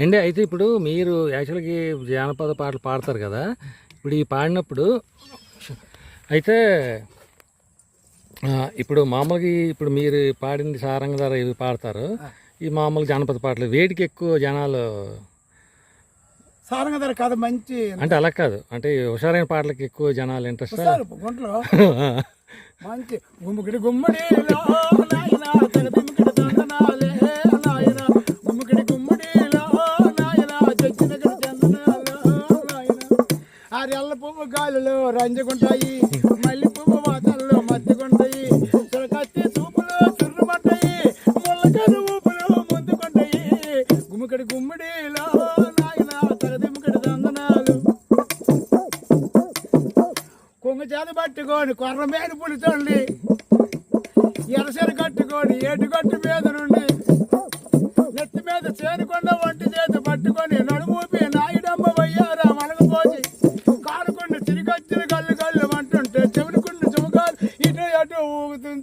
అండి అయితే ఇప్పుడు మీరు యాక్చువల్గా జానపద పాటలు పాడతారు కదా ఇప్పుడు ఈ పాడినప్పుడు అయితే ఇప్పుడు మామూలుగా ఇప్పుడు మీరు పాడింది సారంగ ధర ఇవి పాడతారు. ఈ మామూలు జానపద పాటలు వేడికి ఎక్కువ జనాలు సారంగ ధర కథ మంచి అంటే అలా కాదు. అంటే ఈ హుషారైన పాటలకి ఎక్కువ జనాలు ఇంట్రెస్ట్ గుంటలో. మంచి గుమ్ముకిడి గుమ్మడి ఆరెల్ల పువ్వు గాలిలో రంజుకుంటాయి. మల్లి పువ్వు వాతల్లో మత్తుకుంటాయి. చురకత్తి చూపులు చుర్రుమంటాయి. ముళ్ళకరు ఊపులు ముందుకుంటాయి గుమ్మికడి గుమ్మడిలో నాయనా తెగదిమ్మికిడి తందనాలు కొంగ చేత పట్టుకొని కొర్ర మీద పులుచండి. ఎరసెర కట్టుకొని ఏటుగట్టు మీద నుండి. నెత్తి మీద చేరుకొండ ఒంటి చేత పట్టుకొని నడుము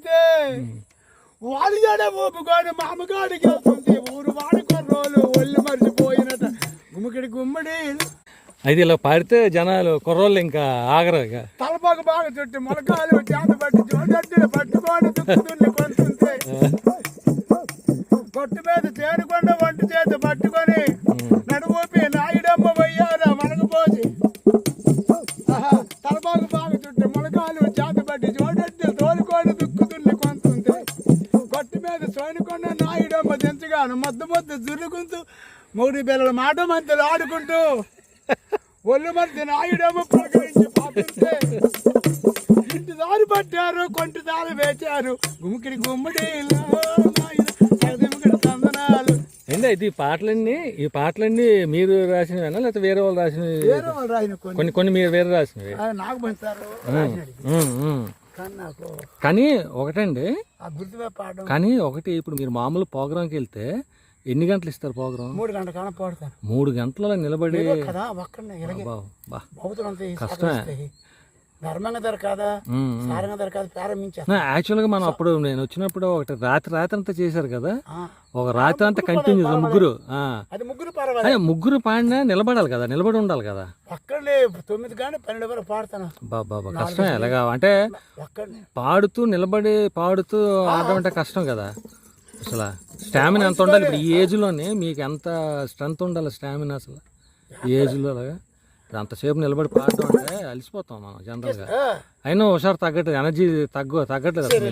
ఊగుతుంటే వాడి జడ ఊపుకొని మామగాడికి వెళ్తుంది. ఊరు వాడి కొర్రోలు ఒళ్ళు మర్చిపోయినట. గుమ్మకిడి గుమ్మడి. అది ఇలా పాడితే జనాలు కుర్రోళ్ళు ఇంకా ఆగరు ఇక. తలపాకు బాగా చుట్టి మొలకాలు చేత పట్టి జోడెట్టులు పట్టుకొని దుక్కుతుండి కొంటుంటే కొట్టు మీద చేరుకొండ వంటి చేత పట్టుకొని జురుకుంటూ మూడు బెల్లల మాట మధ్యలో ఆడుకుంటూ ఒళ్ళు మధ్య నాయుడమ్మ ప్రకరించి పాపిస్తే. ఇంటి దారి పట్టారు కొంటి దారి వేచారు. గుమ్మికిడి గుమ్మడి తందనాలు. ఏంటి ఇది పాటలన్నీ? ఈ పాటలన్నీ మీరు రాసినవేనా? లేకపోతే వేరే వాళ్ళు రాసినవి? వేరే వాళ్ళు రాసిన కొన్ని. కొన్ని మీరు వేరే రాసినవి. కానీ ఒకటండి. కానీ ఒకటి ఇప్పుడు మీరు మామూలు ప్రోగ్రాంకి వెళ్తే ఎన్ని గంటలు ఇస్తారు ప్రోగ్రాం మూడు గంటల కాలం పాడతాను మూడు గంటల నిలబడి కదా ఒక్కడిని ఇలాగే. కష్టమే. ధర్మంగా ధర కాదా? ఉమ్, ఉమ్. సారంగా ధర కాదు? ప్రారంభించారు నా యాక్చువల్గా మనం అప్పుడు నేను వచ్చినప్పుడు ఒకటి రాత్రి రాత్రి అంతా చేశారు కదా? ఒక రాత్రి అంతా కంటిన్యూ ముగ్గురు. ముగ్గురు పర్వాలేదు. ముగ్గురు పాడినా నిలబడాలి కదా నిలబడి ఉండాలి కదా? తొమ్మిది కానీ పన్నెండు వరకు పాడతాను. బాబా కష్టం ఎలాగా? అంటే పాడుతూ నిలబడి పాడుతూ ఆడడం అంటే కష్టం కదా? అసలు స్టామినా ఎంత ఉండాలి? ఇప్పుడు ఈ ఏజ్లోనే మీకు ఎంత స్ట్రెంత్ ఉండాలి స్టామినా అసలు? ఈ ఏజ్లో ఇప్పుడు అంతసేపు నిలబడి పాడడం అంటే అలసిపోతాం మనం జనరల్గా. అయినా ఒకసారి తగ్గట్లేదు ఎనర్జీ తగ్గు తగ్గట్లేదు అసలు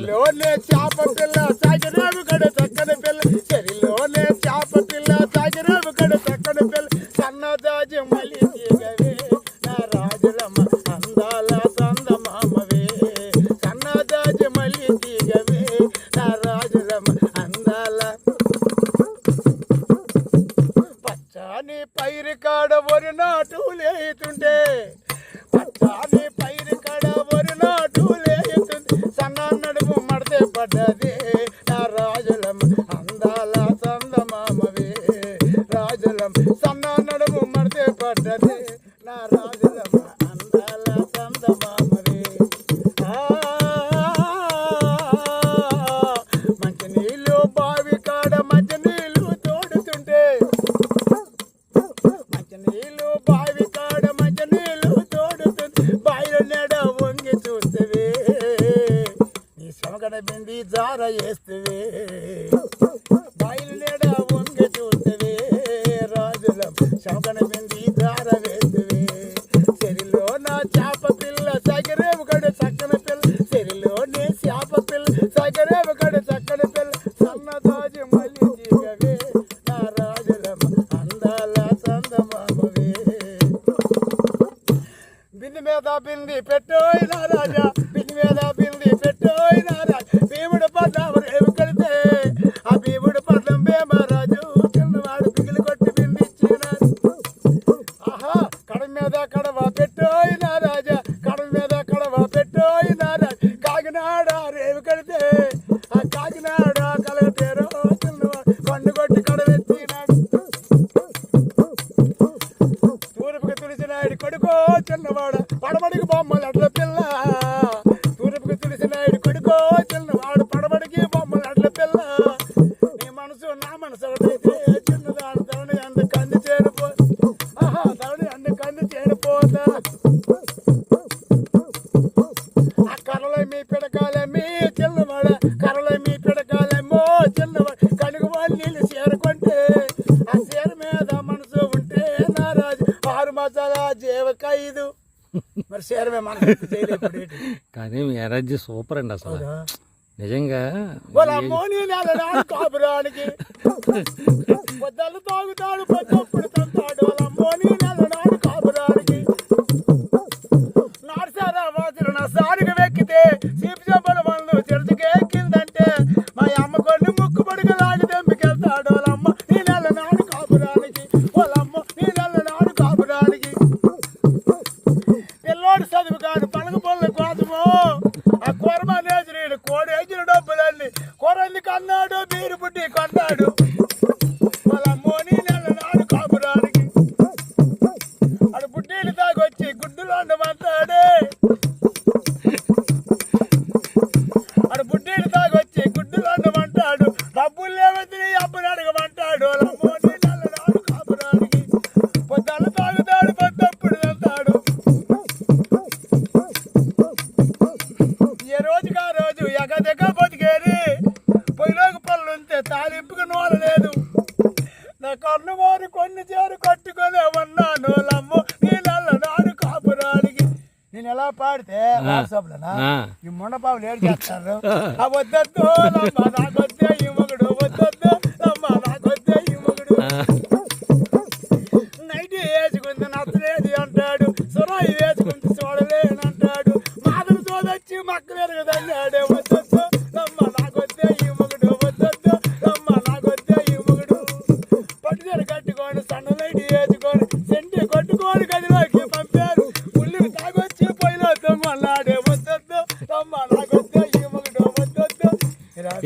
బింది జార వేస్తేవే బావిలో నెడ వంగి చూస్తేవే రాజులం శమకడ బింది జార వేస్తేవే చెరిలో నా చేప పిల్ల సగరేవు కడ చక్కన పిల్ల చెరిలో నీ చేప పిల్ల సగరేవు కడ చక్కన పిల్ల సన్న సన్నదాజి మళ్ళీ జీగవే నా రాజుల అందాల చందమామవే. బింది మీద బింది పెట్టోయ్ నా రాజా బింది మీద బింది పెట్టోయ్ నా భీముడు చిన్నవాడు పిగిలి కొట్టి బింది ఆహా కడ మీద కడవ పెట్టోయ్ నా రాజా కడవ మీద కడవ పెట్టోయ్ నా రాజా కాకినాడ రేవు కడితే ఆ కాకినాడ కలగటేరో చిన్నవాడు కొండ కొట్టి కడవెత్తినాడు తూర్పుకి తులసినాయుడు కొడుకో చిన్నవాడు పడమడికి బొమ్మలు అట్ల పిల్ల. తూర్పుకి తులసినాయుడు కొడుకో చిన్నవాడు పడమడికి బొమ్మలు అట్ల పిల్ల. జీవ ఖైదు మరి శరమే మన కానీ మీ ఎనర్జీ సూపర్ అండి అసలు. నిజంగా కాపురానికి. పొద్దలు తాగుతాడు ఈ మొండపావులు ఏడు చేస్తారు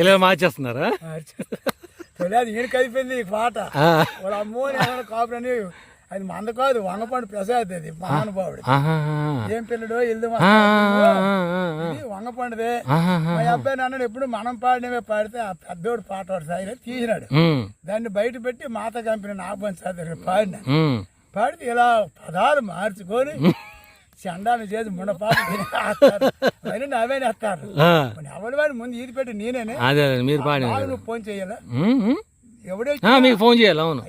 ఇలా మార్చేస్తున్నారా? తెలియదు ఈయన కలిపింది ఈ పాట. అమ్మోని ఏమైనా కాపురని అది మంద కాదు వంగపండు ప్రసాద్ అది మహానుభావుడు. ఏం పిల్లడు ఇల్లు వంగపండుదే. మా అబ్బాయి నాన్న ఎప్పుడు మనం పాడినవే పాడితే ఆ పెద్దోడు పాట వాడు సాయి తీసినాడు. దాన్ని బయట పెట్టి మాత కంపెనీ నాగపంచి పాడిన. ఉమ్, పాడితే ఇలా పదాలు మార్చుకొని చండాలు చేసి మున పాట అవన్నీ నవ్వే నేస్తారు ఎవరి వాడి ముందు ఈది పెట్టి నేనేనే. అదే మీరు బాగా నువ్వు ఫోన్ చేయాలా? మీకు ఫోన్ చేయాలి అవును.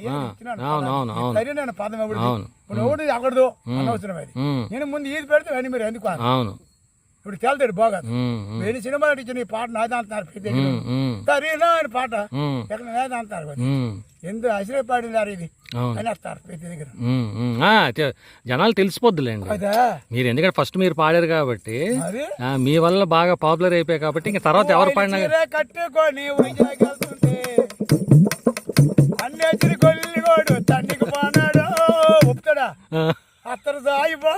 అవును అవును అవును. సరే నేను పదం ఎవడు అవును. ఎవడు అక్కడదో అనవసరం అది నేను ముందు ఈది పెడితే అని మీరు ఎందుకు? అవును. ఇప్పుడు తేలుతాడు బాగా వేరే సినిమాలు ఇచ్చిన ఈ పాట నాది అంటున్నారు సరేనా అని పాట ఎక్కడ నాది అంటారు ఎందుకు అసలే పాడినారు ఇది అని వస్తారు ప్రతి దగ్గర జనాలు తెలిసిపోద్దులేండి. మీరు ఎందుకంటే ఫస్ట్ మీరు పాడారు కాబట్టి మీ వల్ల బాగా పాపులర్ అయిపోయాయి కాబట్టి ఇంకా తర్వాత ఎవరు పాడినా కట్టుకొని ఉరికెళ్తుంటే అన్నేసిరి కొల్లిగోడు తండ్రికి పోనాడు ఒప్పుతాడా? ఆ, అత్తరు సాయిబో